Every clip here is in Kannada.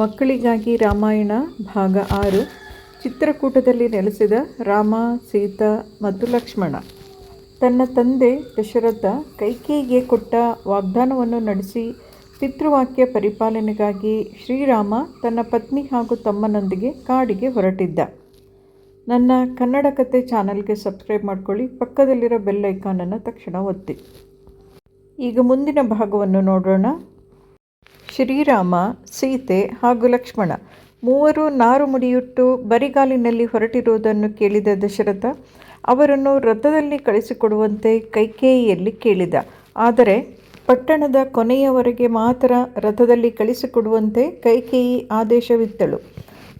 ಮಕ್ಕಳಿಗಾಗಿ ರಾಮಾಯಣ ಭಾಗ ಆರು, ಚಿತ್ರಕೂಟದಲ್ಲಿ ನೆಲೆಸಿದ ರಾಮ, ಸೀತಾ ಮತ್ತು ಲಕ್ಷ್ಮಣ. ತನ್ನ ತಂದೆ ದಶರಥ ಕೈಕೇಯಿಗೆ ಕೊಟ್ಟ ವಾಗ್ದಾನವನ್ನು ನಡೆಸಿ ಪಿತೃವಾಕ್ಯ ಪರಿಪಾಲನೆಗಾಗಿ ಶ್ರೀರಾಮ ತನ್ನ ಪತ್ನಿ ಹಾಗೂ ತಮ್ಮನೊಂದಿಗೆ ಕಾಡಿಗೆ ಹೊರಟಿದ್ದ. ನನ್ನ ಕನ್ನಡ ಕತೆ ಚಾನಲ್ಗೆ ಸಬ್ಸ್ಕ್ರೈಬ್ ಮಾಡ್ಕೊಳ್ಳಿ, ಪಕ್ಕದಲ್ಲಿರೋ ಬೆಲ್ ಐಕಾನನ್ನು ತಕ್ಷಣ ಒತ್ತಿ. ಈಗ ಮುಂದಿನ ಭಾಗವನ್ನು ನೋಡೋಣ. ಶ್ರೀರಾಮ, ಸೀತೆ ಹಾಗೂ ಲಕ್ಷ್ಮಣ ಮೂವರು ನಾರು ಮುಡಿಯುಟ್ಟು ಬರಿಗಾಲಿನಲ್ಲಿ ಹೊರಟಿರುವುದನ್ನು ಕೇಳಿದ ದಶರಥ, ಅವರನ್ನು ರಥದಲ್ಲಿ ಕಳಿಸಿಕೊಡುವಂತೆ ಕೈಕೇಯಿಯಲ್ಲಿ ಕೇಳಿದ. ಆದರೆ ಪಟ್ಟಣದ ಕೊನೆಯವರೆಗೆ ಮಾತ್ರ ರಥದಲ್ಲಿ ಕಳಿಸಿಕೊಡುವಂತೆ ಕೈಕೇಯಿ ಆದೇಶವಿತ್ತಳು.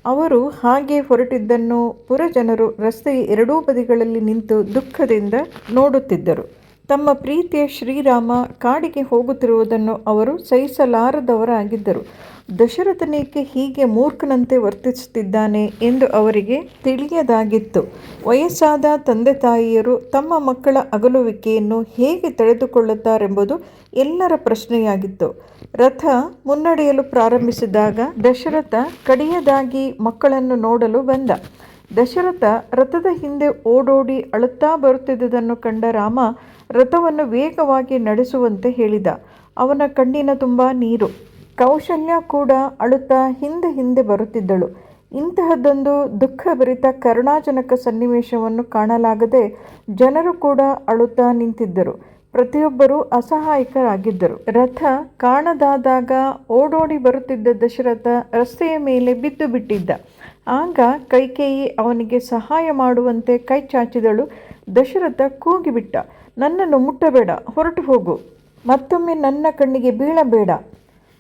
ಅವರು ಹಾಗೆ ಹೊರಟಿದ್ದನ್ನು ಪುರಜನರು ರಸ್ತೆಯ ಎರಡೂ ಬದಿಗಳಲ್ಲಿ ನಿಂತು ದುಃಖದಿಂದ ನೋಡುತ್ತಿದ್ದರು. ತಮ್ಮ ಪ್ರೀತಿಯ ಶ್ರೀರಾಮ ಕಾಡಿಗೆ ಹೋಗುತ್ತಿರುವುದನ್ನು ಅವರು ಸಹಿಸಲಾರದವರಾಗಿದ್ದರು. ದಶರಥನೇಕೆ ಹೀಗೆ ಮೂರ್ಖನಂತೆ ವರ್ತಿಸುತ್ತಿದ್ದಾನೆ ಎಂದು ಅವರಿಗೆ ತಿಳಿಯದಾಗಿತ್ತು. ವಯಸ್ಸಾದ ತಂದೆ ತಾಯಿಯರು ತಮ್ಮ ಮಕ್ಕಳ ಅಗಲುವಿಕೆಯನ್ನು ಹೇಗೆ ತಡೆದುಕೊಳ್ಳುತ್ತಾರೆಂಬುದು ಎಲ್ಲರ ಪ್ರಶ್ನೆಯಾಗಿತ್ತು. ರಥ ಮುನ್ನಡೆಯಲು ಪ್ರಾರಂಭಿಸಿದಾಗ ದಶರಥ ಕಡೆಯದಾಗಿ ಮಕ್ಕಳನ್ನು ನೋಡಲು ಬಂದ. ದಶರಥ ರಥದ ಹಿಂದೆ ಓಡೋಡಿ ಅಳುತ್ತಾ ಬರುತ್ತಿದ್ದುದನ್ನು ಕಂಡ ರಾಮ ರಥವನ್ನು ವೇಗವಾಗಿ ನಡೆಸುವಂತೆ ಹೇಳಿದ. ಅವನ ಕಣ್ಣಿನ ತುಂಬ ನೀರು, ಕೌಶಲ್ಯ ಕೂಡ ಅಳುತ್ತಾ ಹಿಂದೆ ಹಿಂದೆ ಬರುತ್ತಿದ್ದಳು. ಇಂತಹದ್ದೊಂದು ದುಃಖಭರಿತ ಕರುಣಾಜನಕ ಸನ್ನಿವೇಶವನ್ನು ಕಾಣಲಾಗದೆ ಜನರು ಕೂಡ ಅಳುತ್ತಾ ನಿಂತಿದ್ದರು. ಪ್ರತಿಯೊಬ್ಬರೂ ಅಸಹಾಯಕರಾಗಿದ್ದರು. ರಥ ಕಾಣದಾದಾಗ ಓಡೋಡಿ ಬರುತ್ತಿದ್ದ ದಶರಥ ರಸ್ತೆಯ ಮೇಲೆ ಬಿದ್ದು ಬಿಟ್ಟಿದ್ದ. ಆಗ ಕೈಕೇಯಿ ಅವನಿಗೆ ಸಹಾಯ ಮಾಡುವಂತೆ ಕೈ ಚಾಚಿದಳು. ದಶರಥ ಕೂಗಿಬಿಟ್ಟ. ನನ್ನನ್ನು ಮುಟ್ಟಬೇಡ, ಹೊರಟು ಹೋಗು. ಮತ್ತೊಮ್ಮೆ ನನ್ನ ಕಣ್ಣಿಗೆ ಬೀಳಬೇಡ.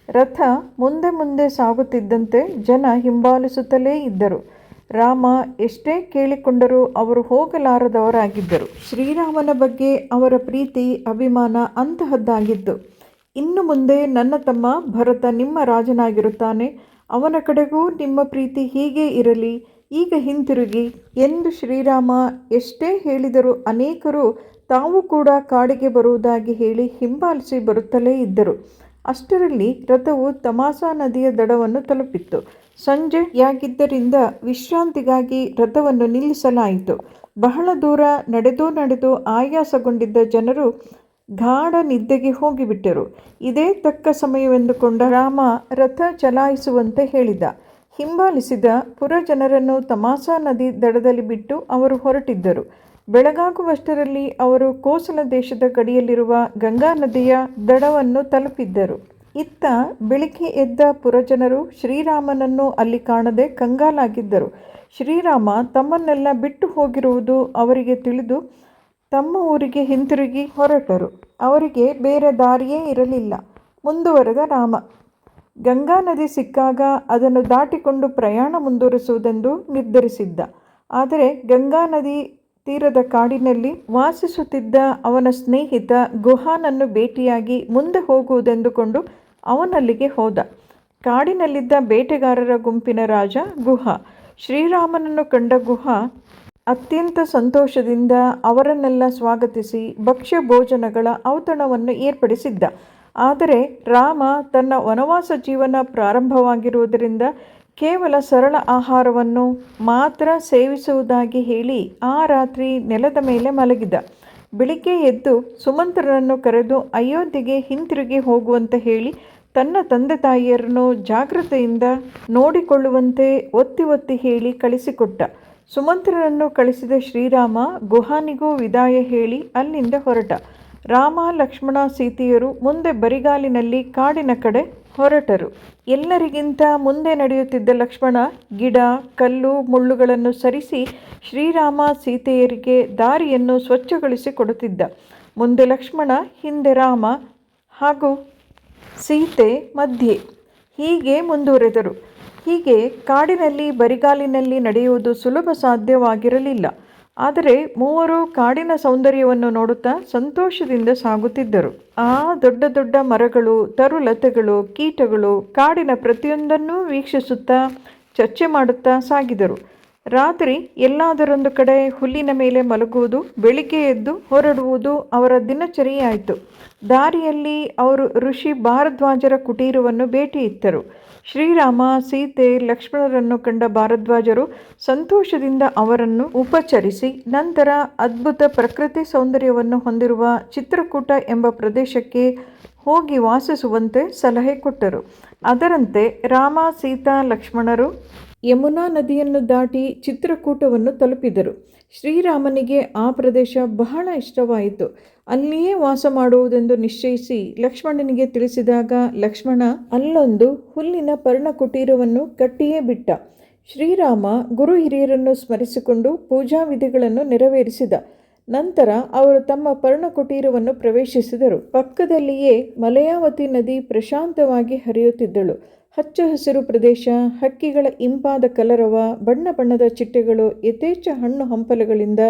ರಥ ಮುಂದೆ ಮುಂದೆ ಸಾಗುತ್ತಿದ್ದಂತೆ ಜನ ಹಿಂಬಾಲಿಸುತ್ತಲೇ ಇದ್ದರು. ರಾಮ ಎಷ್ಟೇ ಕೇಳಿಕೊಂಡರೂ ಅವರು ಹೋಗಲಾರದವರಾಗಿದ್ದರು. ಶ್ರೀರಾಮನ ಬಗ್ಗೆ ಅವರ ಪ್ರೀತಿ, ಅಭಿಮಾನ ಅಂತಹದ್ದಾಗಿತ್ತು. ಇನ್ನು ಮುಂದೆ ನನ್ನ ತಮ್ಮ ಭರತ ನಿಮ್ಮ ರಾಜನಾಗಿರುತ್ತಾನೆ. ಅವನ ಕಡೆಗೂ ನಿಮ್ಮ ಪ್ರೀತಿ ಹೀಗೆ ಇರಲಿ. ಈಗ ಹಿಂತಿರುಗಿ. ಎಂದು ಶ್ರೀರಾಮ ಎಷ್ಟೇ ಹೇಳಿದರೂ ಅನೇಕರು ತಾವು ಕೂಡ ಕಾಡಿಗೆ ಬರುವುದಾಗಿ ಹೇಳಿ ಹಿಂಬಾಲಿಸಿ ಬರುತ್ತಲೇ ಇದ್ದರು. ಅಷ್ಟರಲ್ಲಿ ರಥವು ತಮಾಸಾ ನದಿಯ ದಡವನ್ನು ತಲುಪಿತ್ತು. ಸಂಜೆಯಾಗಿದ್ದರಿಂದ ವಿಶ್ರಾಂತಿಗಾಗಿ ರಥವನ್ನು ನಿಲ್ಲಿಸಲಾಯಿತು. ಬಹಳ ದೂರ ನಡೆದು ನಡೆದು ಆಯಾಸಗೊಂಡಿದ್ದ ಜನರು ಗಾಢ ನಿದ್ದೆಗೆ ಹೋಗಿಬಿಟ್ಟರು. ಇದೇ ತಕ್ಕ ಸಮಯವೆಂದುಕೊಂಡ ರಾಮ ರಥ ಚಲಾಯಿಸುವಂತೆ ಹೇಳಿದ. ಹಿಂಬಾಲಿಸಿದ ಪುರಜನರನ್ನು ತಮಾಸಾ ನದಿ ದಡದಲ್ಲಿ ಬಿಟ್ಟು ಅವರು ಹೊರಟಿದ್ದರು. ಬೆಳಗಾಗುವಷ್ಟರಲ್ಲಿ ಅವರು ಕೋಸಲ ದೇಶದ ಗಡಿಯಲ್ಲಿರುವ ಗಂಗಾ ನದಿಯ ದಡವನ್ನು ತಲುಪಿದ್ದರು. ಇತ್ತ ಬೆಳಿಗ್ಗೆ ಎದ್ದ ಪುರಜನರು ಶ್ರೀರಾಮನನ್ನು ಅಲ್ಲಿ ಕಾಣದೆ ಕಂಗಾಲಾಗಿದ್ದರು. ಶ್ರೀರಾಮ ತಮ್ಮನ್ನೆಲ್ಲ ಬಿಟ್ಟು ಹೋಗಿರುವುದು ಅವರಿಗೆ ತಿಳಿದು ತಮ್ಮ ಊರಿಗೆ ಹಿಂತಿರುಗಿ ಹೊರಟರು. ಅವರಿಗೆ ಬೇರೆ ದಾರಿಯೇ ಇರಲಿಲ್ಲ. ಮುಂದುವರೆದ ರಾಮ. ಗಂಗಾ ನದಿ ಸಿಕ್ಕಾಗ ಅದನ್ನು ದಾಟಿಕೊಂಡು ಪ್ರಯಾಣ ಮುಂದುವರಿಸುವುದೆಂದು ನಿರ್ಧರಿಸಿದ್ದ. ಆದರೆ ಗಂಗಾ ನದಿ ತೀರದ ಕಾಡಿನಲ್ಲಿ ವಾಸಿಸುತ್ತಿದ್ದ ಅವನ ಸ್ನೇಹಿತ ಗುಹಾನನ್ನು ಭೇಟಿಯಾಗಿ ಮುಂದೆ ಹೋಗುವುದೆಂದುಕೊಂಡು ಅವನಲ್ಲಿಗೆ ಹೋದ. ಕಾಡಿನಲ್ಲಿದ್ದ ಬೇಟೆಗಾರರ ಗುಂಪಿನ ರಾಜ ಗುಹಾ. ಶ್ರೀರಾಮನನ್ನು ಕಂಡ ಗುಹ ಅತ್ಯಂತ ಸಂತೋಷದಿಂದ ಅವರನ್ನೆಲ್ಲ ಸ್ವಾಗತಿಸಿ ಭಕ್ಷ್ಯ ಭೋಜನಗಳ ಔತಣವನ್ನು ಏರ್ಪಡಿಸಿದ್ದ. ಆದರೆ ರಾಮ ತನ್ನ ವನವಾಸ ಜೀವನ ಪ್ರಾರಂಭವಾಗಿರುವುದರಿಂದ ಕೇವಲ ಸರಳ ಆಹಾರವನ್ನು ಮಾತ್ರ ಸೇವಿಸುವುದಾಗಿ ಹೇಳಿ ಆ ರಾತ್ರಿ ನೆಲದ ಮೇಲೆ ಮಲಗಿದ. ಬೆಳಿಗ್ಗೆ ಎದ್ದು ಸುಮಂತ್ರರನ್ನು ಕರೆದು, ಅಯೋಧ್ಯೆಗೆ ಹಿಂತಿರುಗಿ ಹೋಗುವಂತೆ ಹೇಳಿ ತನ್ನ ತಂದೆ ತಾಯಿಯರನ್ನು ಜಾಗ್ರತೆಯಿಂದ ನೋಡಿಕೊಳ್ಳುವಂತೆ ಒತ್ತಿ ಒತ್ತಿ ಹೇಳಿ ಕಳಿಸಿಕೊಟ್ಟ. ಸುಮಂತ್ರರನ್ನು ಕಳಿಸಿದ ಶ್ರೀರಾಮ, ಗುಹಾನಿಗೂ ವಿದಾಯ ಹೇಳಿ ಅಲ್ಲಿಂದ ಹೊರಟ. ರಾಮ, ಲಕ್ಷ್ಮಣ, ಸೀತೆಯರು ಮುಂದೆ ಬರಿಗಾಲಿನಲ್ಲಿ ಕಾಡಿನ ಕಡೆ ಹೊರಟರು. ಎಲ್ಲರಿಗಿಂತ ಮುಂದೆ ನಡೆಯುತ್ತಿದ್ದ ಲಕ್ಷ್ಮಣ, ಗಿಡ, ಕಲ್ಲು, ಮುಳ್ಳುಗಳನ್ನು ಸರಿಸಿ ಶ್ರೀರಾಮ ಸೀತೆಯರಿಗೆ ದಾರಿಯನ್ನು ಸ್ವಚ್ಛಗೊಳಿಸಿ ಕೊಡುತ್ತಿದ್ದ ಮುಂದೆ ಲಕ್ಷ್ಮಣ, ಹಿಂದೆ ರಾಮ ಹಾಗೂ ಸೀತೆ ಮಧ್ಯೆ ಹೀಗೆ ಮುಂದುವರೆದರು. ಹೀಗೆ ಕಾಡಿನಲ್ಲಿ, ಬರಿಗಾಲಿನಲ್ಲಿ ನಡೆಯುವುದು ಸುಲಭ ಸಾಧ್ಯವಾಗಿರಲಿಲ್ಲ. ಆದರೆ ಮೂವರು ಕಾಡಿನ ಸೌಂದರ್ಯವನ್ನು ನೋಡುತ್ತಾ ಸಂತೋಷದಿಂದ ಸಾಗುತ್ತಿದ್ದರು. ಆ ದೊಡ್ಡ ದೊಡ್ಡ ಮರಗಳು, ತರುಲತೆಗಳು, ಕೀಟಗಳು ಕಾಡಿನ ಪ್ರತಿಯೊಂದನ್ನೂ ವೀಕ್ಷಿಸುತ್ತಾ, ಚರ್ಚೆ ಮಾಡುತ್ತಾ ಸಾಗಿದರು. ರಾತ್ರಿ ಎಲ್ಲಾದರೊಂದು ಕಡೆ ಹುಲ್ಲಿನ ಮೇಲೆ ಮಲಗುವುದು, ಬೆಳಿಗ್ಗೆ ಎದ್ದು ಹೊರಡುವುದು ಅವರ ದಿನಚರಿಯಾಯಿತು. ದಾರಿಯಲ್ಲಿ ಅವರು ಋಷಿ ಭಾರದ್ವಾಜರ ಕುಟೀರವನ್ನು ಭೇಟಿ ಇತ್ತರು ಶ್ರೀರಾಮ, ಸೀತೆ, ಲಕ್ಷ್ಮಣರನ್ನು ಕಂಡ ಭಾರದ್ವಾಜರು ಸಂತೋಷದಿಂದ ಅವರನ್ನು ಉಪಚರಿಸಿ, ನಂತರ ಅದ್ಭುತ ಪ್ರಕೃತಿ ಸೌಂದರ್ಯವನ್ನು ಹೊಂದಿರುವ ಚಿತ್ರಕೂಟ ಎಂಬ ಪ್ರದೇಶಕ್ಕೆ ಹೋಗಿ ವಾಸಿಸುವಂತೆ ಸಲಹೆ ಕೊಟ್ಟರು. ಅದರಂತೆ ರಾಮ, ಸೀತಾ, ಲಕ್ಷ್ಮಣರು ಯಮುನಾ ನದಿಯನ್ನು ದಾಟಿ ಚಿತ್ರಕೂಟವನ್ನು ತಲುಪಿದರು. ಶ್ರೀರಾಮನಿಗೆ ಆ ಪ್ರದೇಶ ಬಹಳ ಇಷ್ಟವಾಯಿತು. ಅಲ್ಲಿಯೇ ವಾಸ ಮಾಡುವುದೆಂದು ನಿಶ್ಚಯಿಸಿ ಲಕ್ಷ್ಮಣನಿಗೆ ತಿಳಿಸಿದಾಗ ಲಕ್ಷ್ಮಣ ಅಲ್ಲೊಂದು ಹುಲ್ಲಿನ ಪರ್ಣಕುಟೀರವನ್ನು ಕಟ್ಟಿಯೇ ಬಿಟ್ಟ. ಶ್ರೀರಾಮ ಗುರು ಹಿರಿಯರನ್ನು ಸ್ಮರಿಸಿಕೊಂಡು ಪೂಜಾ ವಿಧಿಗಳನ್ನು ನೆರವೇರಿಸಿದ. ನಂತರ ಅವರು ತಮ್ಮ ಪರ್ಣಕುಟೀರವನ್ನು ಪ್ರವೇಶಿಸಿದರು. ಪಕ್ಕದಲ್ಲಿಯೇ ಮಲಯಾವತಿ ನದಿ ಪ್ರಶಾಂತವಾಗಿ ಹರಿಯುತ್ತಿದ್ದಳು. ಹಚ್ಚ ಹಸಿರು ಪ್ರದೇಶ, ಹಕ್ಕಿಗಳ ಇಂಪಾದ ಕಲರವ, ಬಣ್ಣ ಬಣ್ಣದ ಚಿಟ್ಟೆಗಳು, ಯಥೇಚ್ಛ ಹಣ್ಣು ಹಂಪಲುಗಳಿಂದ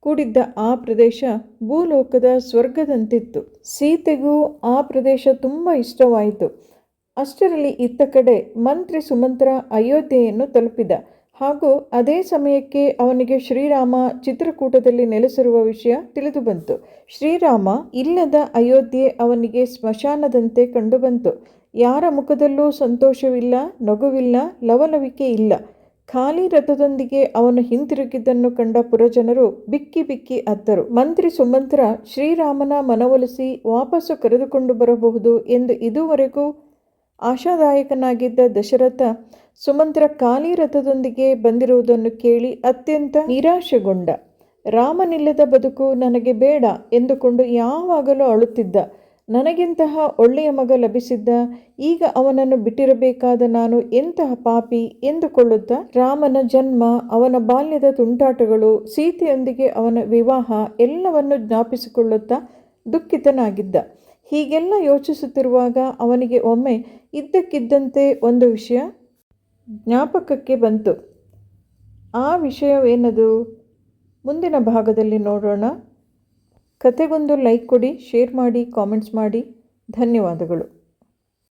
ಕೂಡಿದ್ದ ಆ ಪ್ರದೇಶ ಭೂಲೋಕದ ಸ್ವರ್ಗದಂತಿತ್ತು. ಸೀತೆಗೂ ಆ ಪ್ರದೇಶ ತುಂಬ ಇಷ್ಟವಾಯಿತು. ಅಷ್ಟರಲ್ಲಿ ಇತ್ತ ಕಡೆ ಮಂತ್ರಿ ಸುಮಂತ್ರ ಅಯೋಧ್ಯೆಯನ್ನು ತಲುಪಿದ. ಹಾಗೂ ಅದೇ ಸಮಯಕ್ಕೆ ಅವನಿಗೆ ಶ್ರೀರಾಮ ಚಿತ್ರಕೂಟದಲ್ಲಿ ನೆಲೆಸಿರುವ ವಿಷಯ ತಿಳಿದು ಬಂತು ಶ್ರೀರಾಮ ಇಲ್ಲದ ಅಯೋಧ್ಯೆ ಅವನಿಗೆ ಸ್ಮಶಾನದಂತೆ ಕಂಡುಬಂತು. ಯಾರ ಮುಖದಲ್ಲೂ ಸಂತೋಷವಿಲ್ಲ, ನಗುವಿಲ್ಲ ಲವಲವಿಕೆ ಇಲ್ಲ. ಖಾಲಿ ರಥದೊಂದಿಗೆ ಅವನು ಹಿಂತಿರುಗಿದ್ದನ್ನು ಕಂಡ ಪುರಜನರು ಬಿಕ್ಕಿ ಬಿಕ್ಕಿ ಅತ್ತರು. ಮಂತ್ರಿ ಸುಮಂತ್ರ ಶ್ರೀರಾಮನ ಮನವೊಲಿಸಿ ವಾಪಸ್ಸು ಕರೆದುಕೊಂಡು ಬರಬಹುದು ಎಂದು ಇದುವರೆಗೂ ಆಶಾದಾಯಕನಾಗಿದ್ದ ದಶರಥ ಸುಮಂತ್ರ ಖಾಲಿ ರಥದೊಂದಿಗೆ ಬಂದಿರುವುದನ್ನು ಕೇಳಿ ಅತ್ಯಂತ ನಿರಾಶೆಗೊಂಡ. ರಾಮನಿಲ್ಲದ ಬದುಕು ನನಗೆ ಬೇಡ ಎಂದುಕೊಂಡು ಯಾವಾಗಲೂ ಅಳುತ್ತಿದ್ದ. ನನಗಿಂತಹ ಒಳ್ಳೆಯ ಮಗ ಲಭಿಸಿದ್ದ, ಈಗ ಅವನನ್ನು ಬಿಟ್ಟಿರಬೇಕಾದ ನಾನು ಎಂತಹ ಪಾಪಿ ಎಂದುಕೊಳ್ಳುತ್ತಾ? ರಾಮನ ಜನ್ಮ, ಅವನ ಬಾಲ್ಯದ ತುಂಟಾಟಗಳು, ಸೀತೆಯೊಂದಿಗೆ ಅವನ ವಿವಾಹ ಎಲ್ಲವನ್ನು ಜ್ಞಾಪಿಸಿಕೊಳ್ಳುತ್ತಾ ದುಃಖಿತನಾಗಿದ್ದ. ಹೀಗೆಲ್ಲ ಯೋಚಿಸುತ್ತಿರುವಾಗ ಅವನಿಗೆ ಒಮ್ಮೆ ಇದ್ದಕ್ಕಿದ್ದಂತೆ ಒಂದು ವಿಷಯ ಜ್ಞಾಪಕಕ್ಕೆ ಬಂತು. ಆ ವಿಷಯವೇನದು? ಮುಂದಿನ ಭಾಗದಲ್ಲಿ ನೋಡೋಣ. ಕತೆಗೊಂದು ಲೈಕ್ ಕೊಡಿ, ಶೇರ್ ಮಾಡಿ, ಕಾಮೆಂಟ್ಸ್ ಮಾಡಿ. ಧನ್ಯವಾದಗಳು.